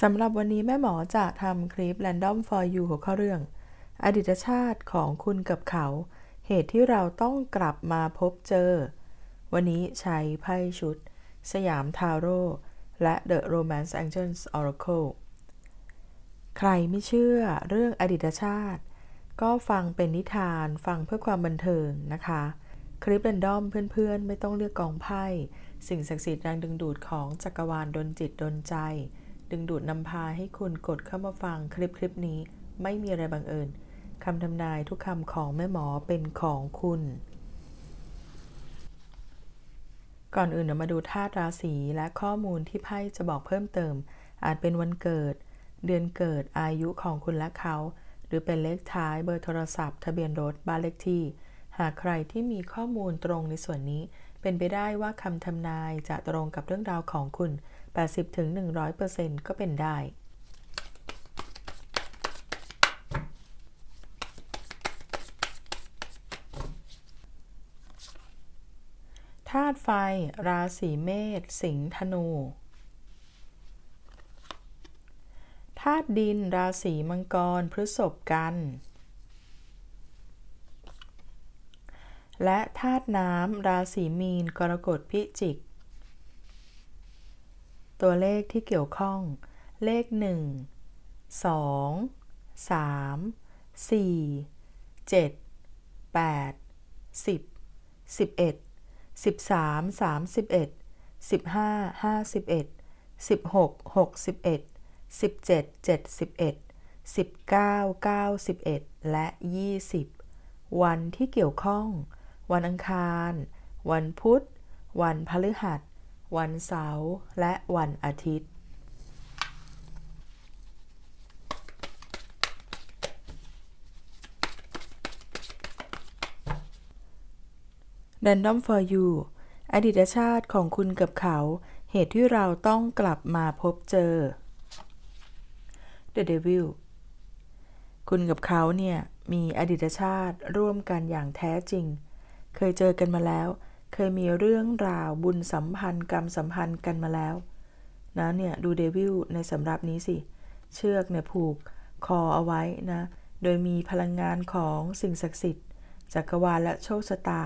สำหรับวันนี้แม่หมอจะทำคลิป Random for You หัวข้อเรื่อง อดีตชาติของคุณกับเขา เหตุที่เราต้องกลับมาพบเจอ วันนี้ใช้ไพ่ชุด สยามทาโร่และ The Romance Angels Oracle ใครไม่เชื่อเรื่องอดีตชาติ ก็ฟังเป็นนิทานฟังเพื่อความบันเทิงนะคะ คลิปเรนดอมเพื่อนๆ ไม่ต้องเลือกกองไพ่ สิ่งศักดิ์สิทธิ์แรงดึงดูดของจักรวาลดนจิตดนใจ ดึงดูดนำพาให้คุณกดเข้ามาฟังคลิปคลิปนี้ไม่มีอะไรบังเอิญคำทำนายทุกคำของแม่หมอเป็นของคุณ ก่อนอื่นเดี๋ยวมาดูธาตุราศีและข้อมูลที่ไพ่จะบอกเพิ่มเติม อาจเป็นวันเกิด เดือนเกิดอายุของคุณและเขา หรือเป็นเลขท้ายเบอร์โทรศัพท์ ทะเบียนรถบ้านเลขที่ หากใครที่มีข้อมูลตรงในส่วนนี้ เป็นไปได้ว่าคำทำนายจะตรงกับเรื่องราวของคุณ 80-100%ก็เป็นได้ธาตุไฟ ราศีเมษ สิงห์ ธนู ธาตุดิน ราศีมังกร พฤษภกัน และธาตุน้ำราศีมีน กรกฎพิจิก ตัวเลขที่เกี่ยวข้อง เลข 1 2 3 4 7 8 10 11 13 31 15 51 16 61 17 71 19 91 และ 20 วันที่เกี่ยวข้อง วันอังคาร วันพุธ วันพฤหัส วันเสาร์ และวันอาทิตย์ Random for you อดีตชาติของคุณกับเขา เหตุที่เราต้องกลับมาพบเจอ The Devil คุณกับเขาเนี่ย มีอดีตชาติร่วมกันอย่างแท้จริง เคยเจอกันมาแล้ว เคยมีเรื่องราวบุญสัมพันธ์กรรมสัมพันธ์กันมาแล้ว นะเนี่ยดูเดวิลในสำรับนี้สิ เชือกเนี่ยผูกคอเอาไว้นะ โดยมีพลังงานของสิ่งศักดิ์สิทธิ์จักรวาลและโชคชะตา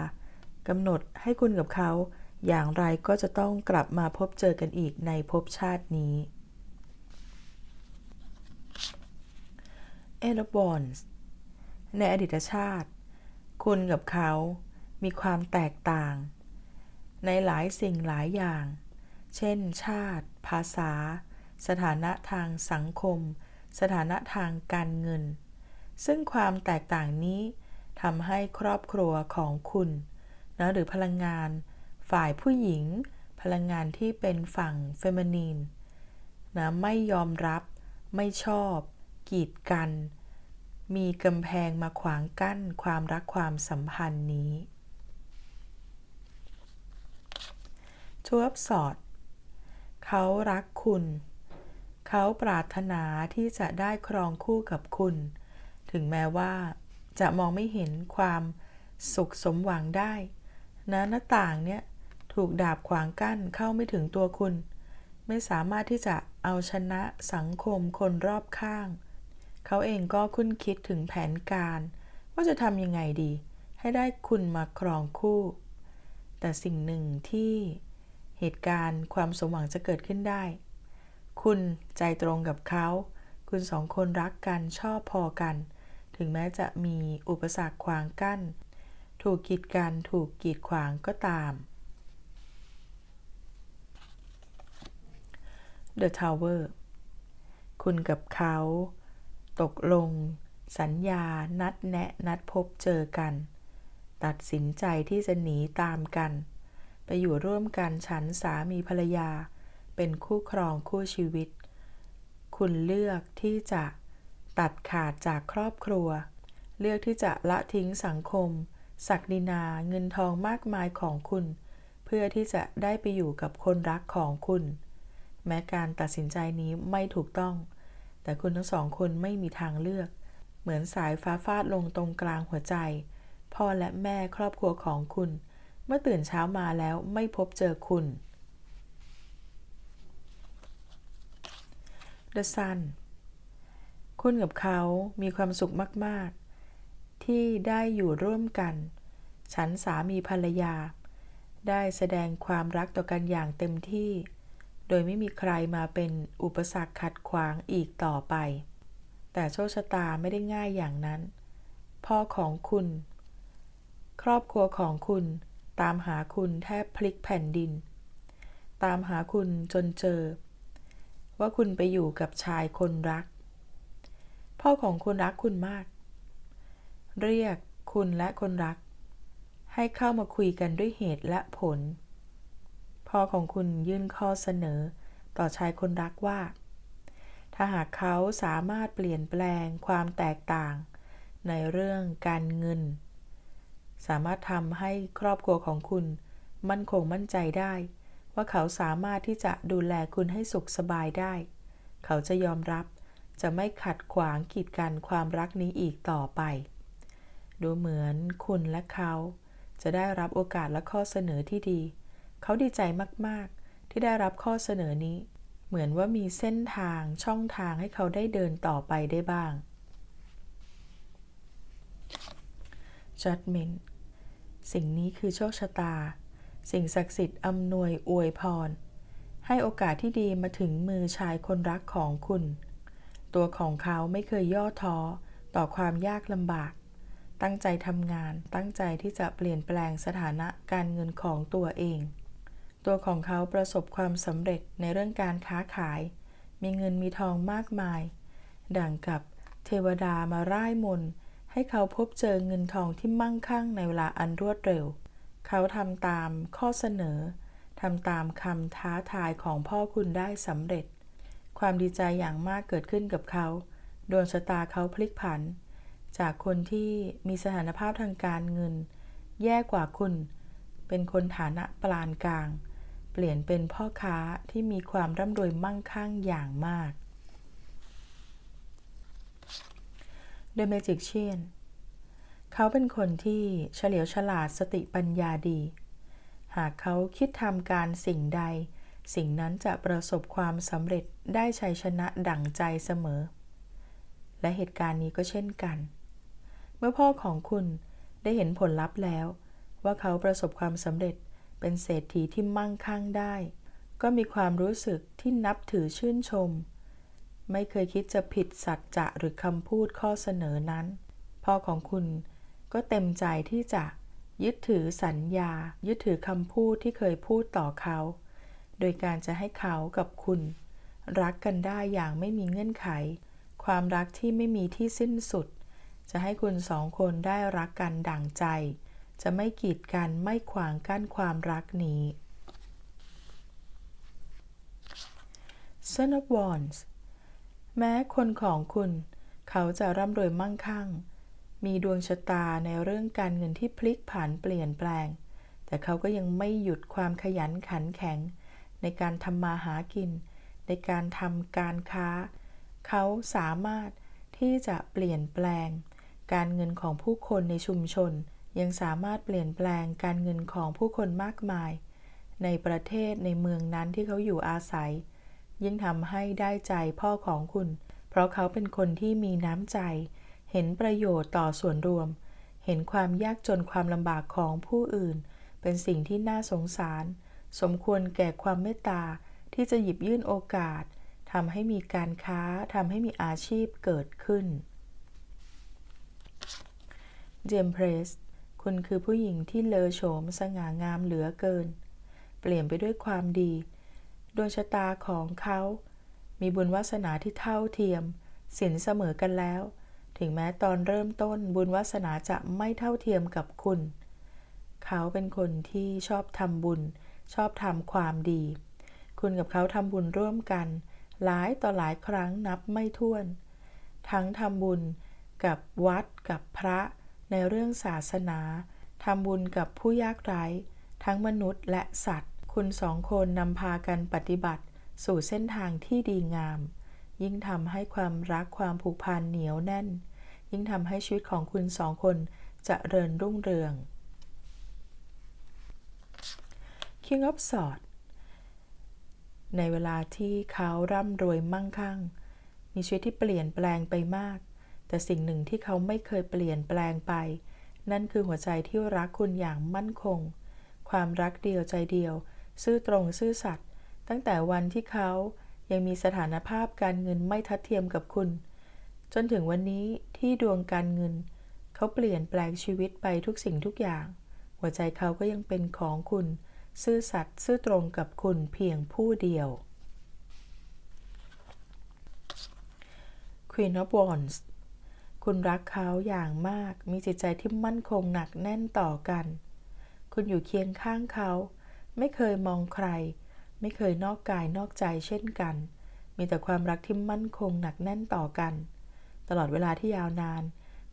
กำหนดให้คุณกับเขา อย่างไรก็จะต้องกลับมาพบเจอกันอีกในภพชาตินี้เอลบอนในอดีตชาติ คุณกับเขา มีความแตกต่าง ในหลายสิ่งหลายอย่าง เช่น ชาติ ภาษา สถานะทางสังคม สถานะทางการเงิน ซึ่งความแตกต่างนี้ทำให้ครอบครัวของคุณนะหรือพลังงาน ฝ่ายผู้หญิง พลังงานที่เป็นฝั่งเฟมินีนนะไม่ยอมรับ ไม่ชอบ กีดกัน มีกำแพงมาขวางกั้นความรักความสัมพันธ์นี้ ทวบสอด เขารักคุณ เขาปรารถนาที่จะได้ครองคู่กับคุณ ถึงแม้ว่าจะมองไม่เห็นความสุขสมหวังได้นะหน้าต่างเนี่ยถูกดาบขวางกั้นเข้าไม่ถึงตัวคุณ ไม่สามารถที่จะเอาชนะสังคมคนรอบข้าง เขาเองก็คุ้นคิดถึงแผนการ ว่าจะทำยังไงดี ให้ได้คุณมาครองคู่ แต่สิ่งหนึ่งที่ เหตุการณ์ความสมหวังจะเกิดขึ้นได้ คุณใจตรงกับเขา คุณสองคนรักกันชอบพอกัน ถึงแม้จะมีอุปสรรคขวางกั้น ถูกกีดกันถูกกีดขวางก็ตาม The Tower คุณกับเขา ตกลง สัญญา นัดแนะ นัดพบเจอกัน ตัดสินใจที่จะหนีตามกัน ไปอยู่ร่วมกันฉันสามีภรรยา เป็นคู่ครองคู่ชีวิต คุณเลือกที่จะตัดขาดจากครอบครัว เลือกที่จะละทิ้งสังคม ศักดินาเงินทองมากมายของคุณ เพื่อที่จะได้ไปอยู่กับคนรักของคุณ แม้การตัดสินใจนี้ไม่ถูกต้อง แต่คุณทั้งสองคนไม่มีทางเลือก เหมือนสายฟ้าฟาดลงตรงกลางหัวใจ พ่อและแม่ครอบครัวของคุณ เมื่อตื่นเช้ามาแล้วไม่พบเจอคุณ The Sun คุณกับเขามีความสุขมาก ๆ ที่ได้อยู่ร่วมกัน ฉันสามีภรรยา ได้แสดงความรักต่อกันอย่างเต็มที่ โดยไม่มีใครมาเป็นอุปสรรคขัดขวางอีกต่อไป แต่โชคชะตาไม่ได้ง่ายอย่างนั้น พ่อของคุณ ครอบครัวของคุณ ตามหาคุณแทบพลิกแผ่นดิน ตามหาคุณจนเจอ ว่าคุณไปอยู่กับชายคนรัก พ่อของคุณรักคุณมาก เรียกคุณและคนรัก ให้เข้ามาคุยกันด้วยเหตุและผล พ่อของคุณยื่นข้อเสนอต่อชายคนรักว่า ถ้าหากเขาสามารถเปลี่ยนแปลงความแตกต่างในเรื่องการเงิน สามารถทำให้ครอบครัวของคุณ มั่นคงมั่นใจได้ ว่าเขาสามารถที่จะดูแลคุณให้สุขสบายได้ เขาจะยอมรับจะไม่ขัดขวางกีดกันความรักนี้อีกต่อไป ดูเหมือนคุณและเขา จะได้รับโอกาสและข้อเสนอที่ดี เขาดีใจมากๆ ที่ได้รับข้อเสนอนี้ เหมือนว่ามีเส้นทางช่องทางให้เขาได้เดินต่อไปได้บ้าง Judgment สิ่งนี้คือโชคชะตา สิ่งศักดิ์สิทธิ์อำนวยอวยพร ให้โอกาสที่ดีมาถึงมือชายคนรักของคุณ ตัวของเขาไม่เคยย่อท้อต่อความยากลำบาก ตั้งใจทำงาน ตั้งใจที่จะเปลี่ยนแปลงสถานะการเงินของตัวเอง ตัวของเขาประสบความสำเร็จในเรื่องการค้าขาย มีเงินมีทองมากมาย ดังกับเทวดามาร่ายมนต์ ให้เขาพบเจอเงินทองที่มั่งคั่งในเวลาอันรวดเร็ว เขาทำตามข้อเสนอทำตามคำท้าทายของพ่อคุณได้สำเร็จ ความดีใจอย่างมากเกิดขึ้นกับเขา ดวงชะตาเขาพลิกผัน จากคนที่มีสถานภาพทางการเงิน แย่กว่าคุณ เป็นคนฐานะปานกลาง เปลี่ยนเป็นพ่อค้าที่มีความร่ำรวยมั่งคั่งอย่างมาก The Magician เขาเป็นคนที่เฉลียวฉลาดสติปัญญาดี หากเขาคิดทำการสิ่งใด สิ่งนั้นจะประสบความสำเร็จได้ชัยชนะดั่งใจเสมอ และเหตุการณ์นี้ก็เช่นกัน เมื่อพ่อของคุณได้เห็นผลลัพธ์แล้ว ว่าเขาประสบความสำเร็จเป็นเศรษฐีที่มั่งคั่งได้ ก็มีความรู้สึกที่นับถือชื่นชม ไม่เคยคิดจะผิดสัจจะหรือคำพูดข้อเสนอนั้น พ่อของคุณก็เต็มใจที่จะยึดถือสัญญา ยึดถือคำพูดที่เคยพูดต่อเขา โดยการจะให้เขากับคุณ รักกันได้อย่างไม่มีเงื่อนไข ความรักที่ไม่มีที่สิ้นสุด จะให้คุณสองคนได้รักกันดั่งใจ จะไม่กีดกันไม่ขวางกั้นความรักนี้ Son of Wands แม้คนของคุณ เขาจะร่ำรวยมั่งคั่ง มีดวงชะตาในเรื่องการเงินที่พลิกผันเปลี่ยนแปลง แต่เขาก็ยังไม่หยุดความขยันขันแข็ง ในการทำมาหากิน ในการทำการค้า เขาสามารถที่จะเปลี่ยนแปลง การเงินของผู้คนในชุมชน ยังสามารถเปลี่ยนแปลงการเงินของผู้คนมากมาย ในประเทศในเมืองนั้นที่เขาอยู่อาศัย ยิ่งทำให้ได้ใจพ่อของคุณ เพราะเขาเป็นคนที่มีน้ำใจ เห็นประโยชน์ต่อส่วนรวม เห็นความยากจนความลำบากของผู้อื่น เป็นสิ่งที่น่าสงสาร สมควรแก่ความเมตตาที่จะหยิบยื่นโอกาสทำให้มีการค้าทำให้มีอาชีพเกิดขึ้นเจมเพรสคุณคือผู้หญิงที่เลอโฉมสง่างามเหลือเกิน เปลี่ยนไปด้วยความดี ดวงชะตาของเขา มีบุญวาสนาที่เท่าเทียมสินเสมอกันแล้ว ถึงแม้ตอนเริ่มต้นบุญวาสนาจะไม่เท่าเทียมกับคุณ เขาเป็นคนที่ชอบทำบุญ ชอบทำความดี คุณกับเขาทำบุญร่วมกัน หลายต่อหลายครั้งนับไม่ถ้วน ทั้งทำบุญกับวัดกับพระในเรื่องศาสนาทำบุญกับผู้ยากไร้ ทั้งมนุษย์และสัตว์ คุณสองคนนำพากันปฏิบัติ สู่เส้นทางที่ดีงาม ยิ่งทำให้ความรักความผูกพันเหนียวแน่น ยิ่งทำให้ชีวิตของคุณสองคนจะเริญรุ่งเรือง King of Swords ในเวลาที่เขาร่ำรวยมั่งคั่ง มีชีวิตที่เปลี่ยนแปลงไปมาก แต่สิ่งหนึ่งที่เขาไม่เคยเปลี่ยนแปลงไป นั่นคือหัวใจที่รักคุณอย่างมั่นคง ความรักเดียวใจเดียว ซื่อตรงซื่อสัตย์ตั้งแต่วันที่เขายังมีสถานภาพการเงินไม่ทัดเทียมกับคุณ จนถึงวันนี้ที่ดวงการเงิน เขาเปลี่ยนแปลงชีวิตไปทุกสิ่งทุกอย่าง หัวใจเขาก็ยังเป็นของคุณ ซื่อสัตย์ซื่อตรงกับคุณเพียงผู้เดียว Queen of Wands คุณรักเขาอย่างมาก มีจิตใจที่มั่นคงหนักแน่นต่อกัน คุณอยู่เคียงข้างเขา ไม่เคยมองใคร ไม่เคยนอกกายนอกใจเช่นกัน มีแต่ความรักที่มั่นคงหนักแน่นต่อกัน ตลอดเวลาที่ยาวนาน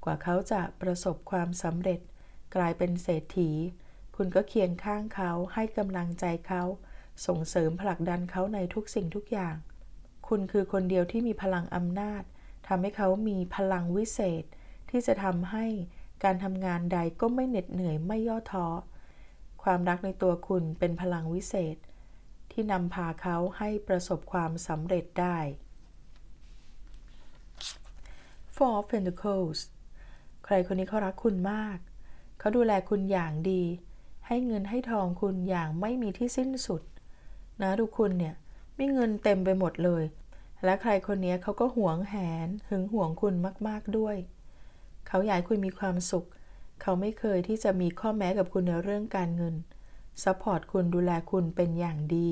กว่าเขาจะประสบความสำเร็จ กลายเป็นเศรษฐี คุณก็เคียงข้างเขาให้กำลังใจเขา ส่งเสริมผลักดันเขาในทุกสิ่งทุกอย่าง คุณคือคนเดียวที่มีพลังอำนาจทำให้เขามีพลังวิเศษ ที่จะทำให้การทำงานใดก็ไม่เหน็ดเหนื่อยไม่ย่อท้อ ความรักในตัวคุณเป็นพลังวิเศษ ที่นำพาเขาให้ประสบความสำเร็จได้ Four of Pentacles ใครคนนี้เขารักคุณมาก เขาดูแลคุณอย่างดี ให้เงินให้ทองคุณอย่างไม่มีที่สิ้นสุด นะทุกคุณเนี่ยมีเงินเต็มไปหมดเลย และใครคนนี้เขาก็หวงแหนหึงหวงคุณมาก ๆด้วย เขาอยากคุณมีความสุข เขาไม่เคยที่จะมีข้อแม้กับคุณในเรื่องการเงินซัพพอร์ตคุณดูแลคุณเป็นอย่างดี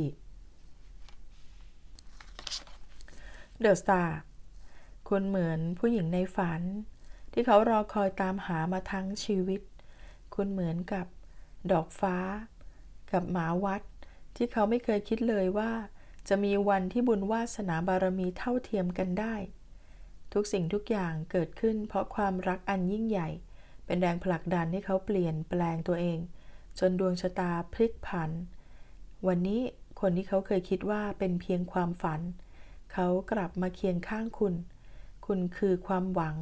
เดอะสตาร์คุณเหมือนผู้หญิงในฝัน ที่เขารอคอยตามหามาทั้งชีวิต คุณเหมือนกับดอกฟ้า กับหมาวัด ที่เขาไม่เคยคิดเลยว่า จะมีวันที่บุญวาสนาบารมีเท่าเทียมกันได้ ทุกสิ่งทุกอย่างเกิดขึ้นเพราะความรักอันยิ่งใหญ่ เป็นแรงผลักดันให้เขาเปลี่ยนแปลงตัวเอง จนดวงชะตาพลิกผัน วันนี้คนที่เขาเคยคิดว่าเป็นเพียงความฝัน เขากลับมาเคียงข้างคุณ คุณคือความหวัง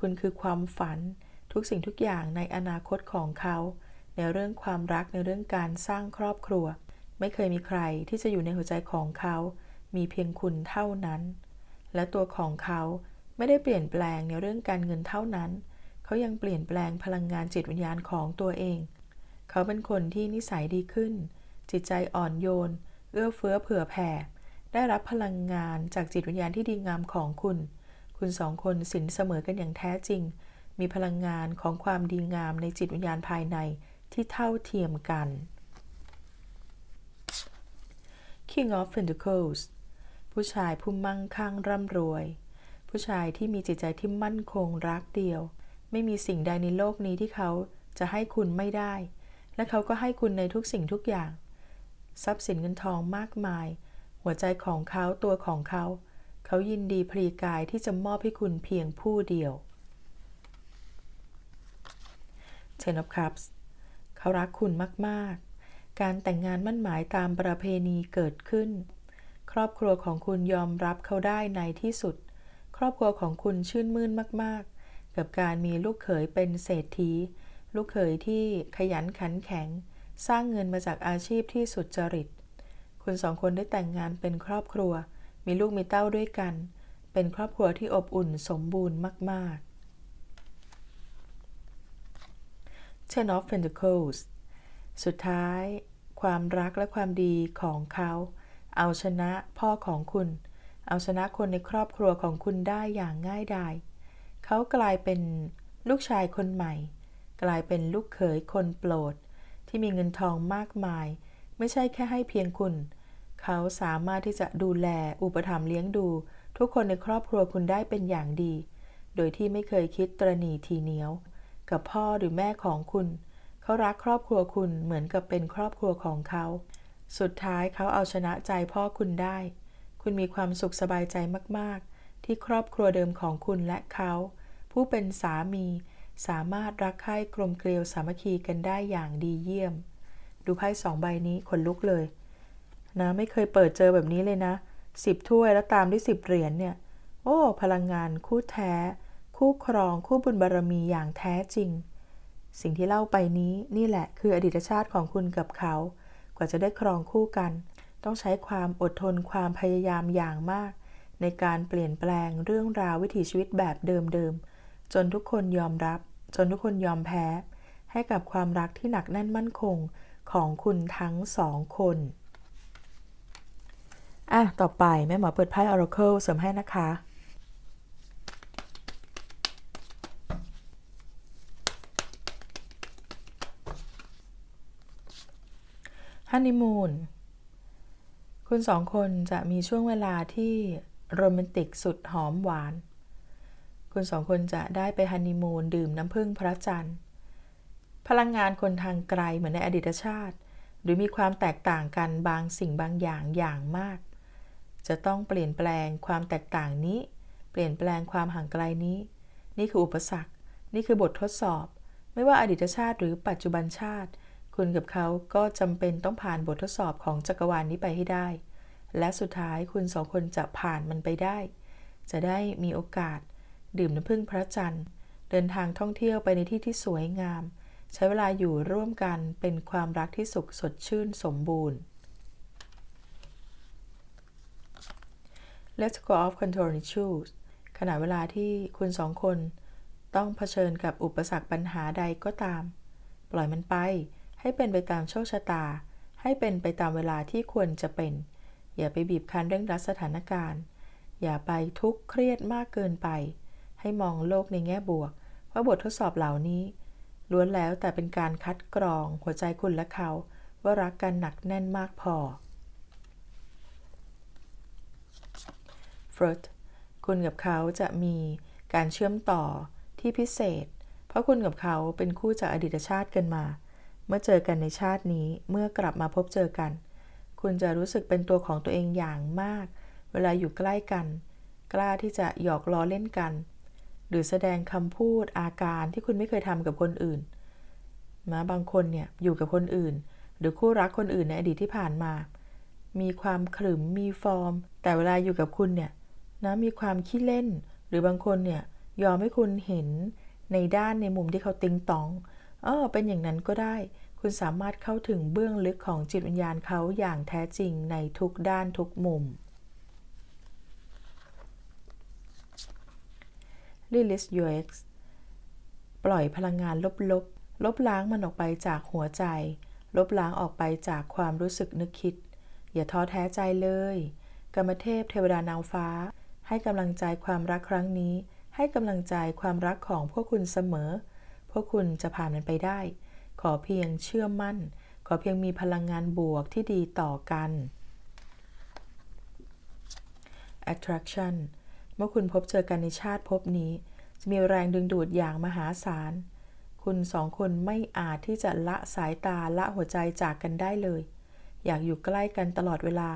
คุณคือความฝัน ทุกสิ่งทุกอย่างในอนาคตของเขา ในเรื่องความรักในเรื่องการสร้างครอบครัว ไม่เคยมีใครที่จะอยู่ในหัวใจของเขา มีเพียงคุณเท่านั้น และตัวของเขาไม่ได้เปลี่ยนแปลงในเรื่องการเงินเท่านั้น เขายังเปลี่ยนแปลงพลังงานจิตวิญญาณของตัวเอง เขาเป็นคนที่นิสัยดีขึ้น จิตใจอ่อนโยน เอื้อเฟื้อเผื่อแผ่ ได้รับพลังงานจากจิตวิญญาณที่ดีงามของคุณ คุณสองคนสินเสมอกันอย่างแท้จริง มีพลังงานของความดีงามในจิตวิญญาณภายในที่เท่าเทียมกัน King of Pentacles ผู้ชายผู้มั่งคั่งร่ำรวย ผู้ชายที่มีจิตใจที่มั่นคงรักเดียว ไม่มีสิ่งใดในโลกนี้ที่เขาจะให้คุณไม่ได้ และเขาก็ให้คุณในทุกสิ่งทุกอย่าง ทรัพย์สินเงินทองมากมาย หัวใจของเขาตัวของเขา เขายินดีพรีกายที่จะมอบให้คุณเพียงผู้เดียว Ten of Cups เขารักคุณมากๆ การแต่งงานมั่นหมายตามประเพณีเกิดขึ้น ครอบครัวของคุณยอมรับเขาได้ในที่สุด ครอบครัวของคุณชื่นมื่นมาก กับการมีลูกเขยเป็นเศรษฐี ลูกเขยที่ขยันขันแข็ง สร้างเงินมาจากอาชีพที่สุดจริต คุณสองคนได้แต่งงานเป็นครอบครัว มีลูกมีเต้าด้วยกัน เป็นครอบครัวที่อบอุ่นสมบูรณ์มาก ๆ Ten of Pentacles สุดท้าย ความรักและความดีของเขา เอาชนะพ่อของคุณ เอาชนะคนในครอบครัวของคุณได้อย่างง่ายดาย เขากลายเป็นลูกชายคนใหม่ กลายเป็นลูกเขยคนโปรด ที่มีเงินทองมากมาย ไม่ใช่แค่ให้เพียงคุณ เขาสามารถที่จะดูแลอุปถัมภ์เลี้ยงดู ทุกคนในครอบครัวคุณได้เป็นอย่างดี โดยที่ไม่เคยคิดตรณีทีเหนียว กับพ่อหรือแม่ของคุณ เขารักครอบครัวคุณเหมือนกับเป็นครอบครัวของเขา สุดท้ายเขาเอาชนะใจพ่อคุณได้ คุณมีความสุขสบายใจมากๆ ที่ครอบครัวเดิมของคุณและเขา ผู้เป็นสามีสามารถรักใคร่กลมเกลียวสามัคคีกันได้อย่างดีเยี่ยม ดูไพ่สองใบนี้ขนลุกเลย นะไม่เคยเปิดเจอแบบนี้เลยนะสิบถ้วยแล้วตามด้วยสิบเหรียญเนี่ย โอ้ พลังงานคู่แท้ คู่ครอง คู่บุญบารรมีอย่างแท้จริง สิ่งที่เล่าไปนี้นี่แหละคืออดีตชาติของคุณกับเขา กว่าจะได้ครองคู่กัน ต้องใช้ความอดทนความพยายามอย่างมาก ในการเปลี่ยนแปลงเรื่องราววิถีชีวิตแบบเดิมๆ จนทุกคนยอมรับ จนทุกคนยอมแพ้ ให้กับความรักที่หนักแน่นมั่นคงของคุณทั้งสองคนอะต่อไป แม่หมอเปิดไพ่ Oracle เสริมให้นะคะ ฮันนีมูน คุณสองคนจะมีช่วงเวลาที่ โรแมนติกสุดหอมหวาน คุณสองคนจะได้ไปฮันนีมูนดื่มน้ำผึ้งพระจันทร์ พลังงานคนทางไกลเหมือนในอดีตชาติ หรือมีความแตกต่างกันบางสิ่งบางอย่างอย่างมาก จะต้องเปลี่ยนแปลงความแตกต่างนี้ เปลี่ยนแปลงความห่างไกลนี้ นี่คืออุปสรรค นี่คือบททดสอบ ไม่ว่าอดีตชาติหรือปัจจุบันชาติ คุณกับเขาก็จำเป็นต้องผ่านบททดสอบของจักรวาลนี้ไปให้ได้ และสุดท้ายคุณสองคนจะผ่านมันไปได้ จะได้มีโอกาส ดื่มน้ำผึ้งพระจันทร์ เดินทางท่องเที่ยวไปในที่ที่สวยงาม ใช้เวลาอยู่ร่วมกันเป็นความรักที่สุขสดชื่นสมบูรณ์ Let's go off control issues ขณะเวลาที่คุณสองคน ต้องเผชิญกับอุปสรรคปัญหาใดก็ตาม ปล่อยมันไป ให้เป็นไปตามโชคชะตา ให้เป็นไปตามเวลาที่ควรจะเป็น อย่าไปบีบคั้นเร่งรัดสถานการณ์ อย่าไปทุกข์เครียดมากเกินไป ให้มองโลกในแง่บวก ว่าบททดสอบเหล่านี้ล้วนแล้วแต่เป็นการคัดกรองหัวใจคุณและเขา ว่ารักกันหนักแน่นมากพอฟรุตคุณกับเขาจะมีการเชื่อมต่อที่พิเศษ เพราะคุณกับเขาเป็นคู่จากอดีตชาติกันมา เมื่อเจอกันในชาตินี้เมื่อกลับมาพบเจอกัน คุณจะรู้สึกเป็นตัวของตัวเองอย่างมาก เวลาอยู่ใกล้กัน กล้าที่จะหยอกล้อเล่นกัน หรือแสดงคำพูดอาการที่คุณไม่เคยทำกับคนอื่น มาบางคนเนี่ยอยู่กับคนอื่น หรือคู่รักคนอื่นในอดีตที่ผ่านมา มีความขรึมมีฟอร์ม แต่เวลาอยู่กับคุณเนี่ยนะมีความขี้เล่น หรือบางคนเนี่ยยอมให้คุณเห็นในด้านในมุมที่เขาติงตอง เออเป็นอย่างนั้นก็ได้ คุณสามารถเข้าถึงเบื้องลึกของจิตวิญญาณเขาอย่างแท้จริงในทุกด้านทุกมุม Release your ex ปล่อยพลังงานลบๆ ลบล้างมันออกไปจากหัวใจ ลบล้างออกไปจากความรู้สึกนึกคิด อย่าท้อแท้ใจเลย กรรมเทพเทวดานางฟ้า ให้กำลังใจความรักครั้งนี้ ให้กำลังใจความรักของพวกคุณเสมอ พวกคุณจะผ่านมันไปได้ อเพียงเชื่อมั่น ขอเพียงมีพลังงานบวกที่ดีต่อกัน attraction เมื่อคุณพบเจอกันในชาติภพนี้ จะมีแรงดึงดูดอย่างมหาศาล คุณสองคนไม่อาจที่จะละสายตาละหัวใจจากกันได้เลย อยากอยู่ใกล้กันตลอดเวลา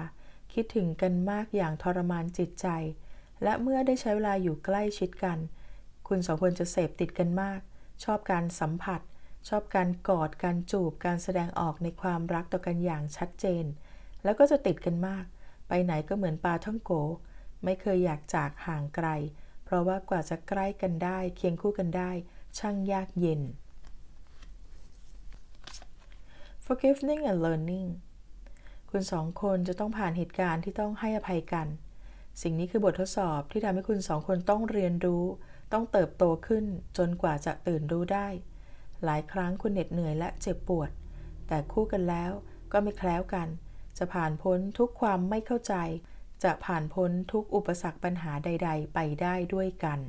คิดถึงกันมากอย่างทรมานจิตใจ และเมื่อได้ใช้เวลาอยู่ใกล้ชิดกัน คุณสองคนจะเสพติดกันมาก ชอบการสัมผัส ชอบการกอดการจูบการแสดงออกในความรักต่อกันอย่างชัดเจน แล้วก็จะติดกันมาก ไปไหนก็เหมือนปลาท่องโก ไม่เคยอยากจากห่างไกล เพราะว่ากว่าจะใกล้กันได้ เคียงคู่กันได้ ช่างยากเย็น forgiving and learning คุณสองคนจะต้องผ่านเหตุการณ์ที่ต้องให้อภัยกัน สิ่งนี้คือบททดสอบที่ทำให้คุณสองคนต้องเรียนรู้ ต้องเติบโตขึ้นจนกว่าจะตื่นรู้ได้ หลายครั้งคุณเหน็ดเหนื่อยและเจ็บปวด แต่คู่กันแล้วก็ไม่แคล้วกัน จะผ่านพ้นทุกความไม่เข้าใจ จะผ่านพ้นทุกอุปสรรคปัญหาใด ๆ ไปได้ด้วยกัน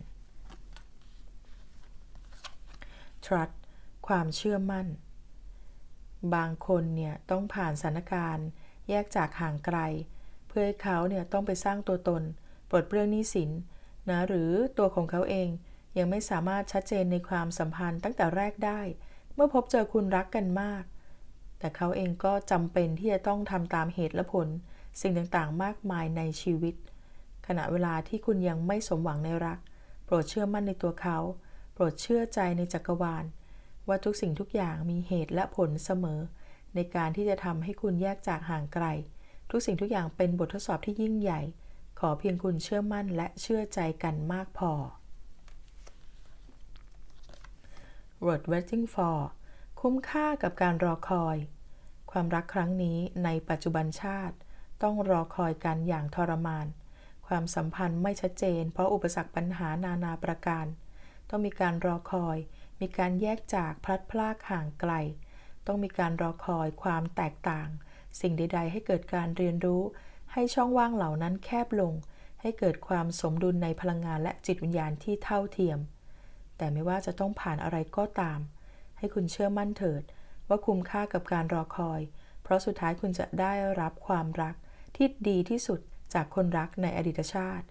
trust ความเชื่อมั่น บางคนเนี่ยต้องผ่านสถานการณ์ แยกจากห่างไกล เพื่อให้เขาเนี่ยต้องไปสร้างตัวตน ปลดเปลื้องหนี้สินนะหรือตัวของเขาเอง ยังไม่สามารถชัดเจนในความสัมพันธ์ตั้งแต่แรกได้ เมื่อพบเจอคุณรักกันมาก แต่เขาเองก็จำเป็นที่จะต้องทำตามเหตุและผล สิ่งต่างๆ มากมายในชีวิต ขณะเวลาที่คุณยังไม่สมหวังในรัก โปรดเชื่อมั่นในตัวเขา โปรดเชื่อใจในจักรวาล ว่าทุกสิ่งทุกอย่างมีเหตุและผลเสมอ ในการที่จะทำให้คุณแยกจากห่างไกล ทุกสิ่งทุกอย่างเป็นบททดสอบที่ยิ่งใหญ่ ขอเพียงคุณเชื่อมั่นและเชื่อใจกันมากพอ Word waiting for คุ้มค่ากับการรอคอย ความรักครั้งนี้ในปัจจุบันชาติ ต้องรอคอยกันอย่างทรมาน ความสัมพันธ์ไม่ชัดเจน เพราะอุปสรรคปัญหานานาประการ ต้องมีการรอคอย มีการแยกจากพลัดพรากห่างไกล ต้องมีการรอคอยความแตกต่าง สิ่งใด ๆ ให้เกิดการเรียนรู้ ให้ช่องว่างเหล่านั้นแคบลง ให้เกิดความสมดุลในพลังงานและจิตวิญญาณที่เท่าเทียม แต่ไม่ว่าจะต้องผ่านอะไรก็ตาม ให้คุณเชื่อมั่นเถิด ว่าคุ้มค่ากับการรอคอย เพราะสุดท้ายคุณจะได้รับความรักที่ดีที่สุดจากคนรักในอดีตชาติ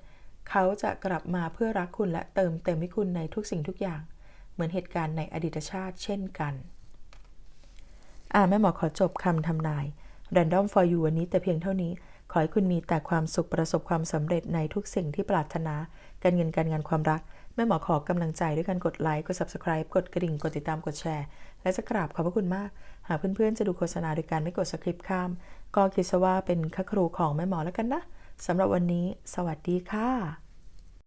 เขาจะกลับมาเพื่อรักคุณและเติมเต็มให้คุณในทุกสิ่งทุกอย่าง เหมือนเหตุการณ์ในอดีตชาติ เช่นกัน อ่าแม่หมอขอจบคำทำนาย Random for you วันนี้แต่เพียงเท่านี้ ขอให้คุณมีแต่ความสุขประสบความสำเร็จในทุกสิ่งที่ปรารถนา การเงินการงานความรัก ม่หมอขอกำลังใจด้วยการกดไลค์ กด subscribe กดกระดิ่ง กดติดตาม กดแชร์ และจะกราบขอบพระคุณมาก หากเพื่อนๆ จะดูโฆษณาโดยการไม่กดสคริปต์ข้าม ก็คิดซะว่าเป็นค่าครูของแม่หมอแล้วกันนะ สำหรับวันนี้ สวัสดีค่ะ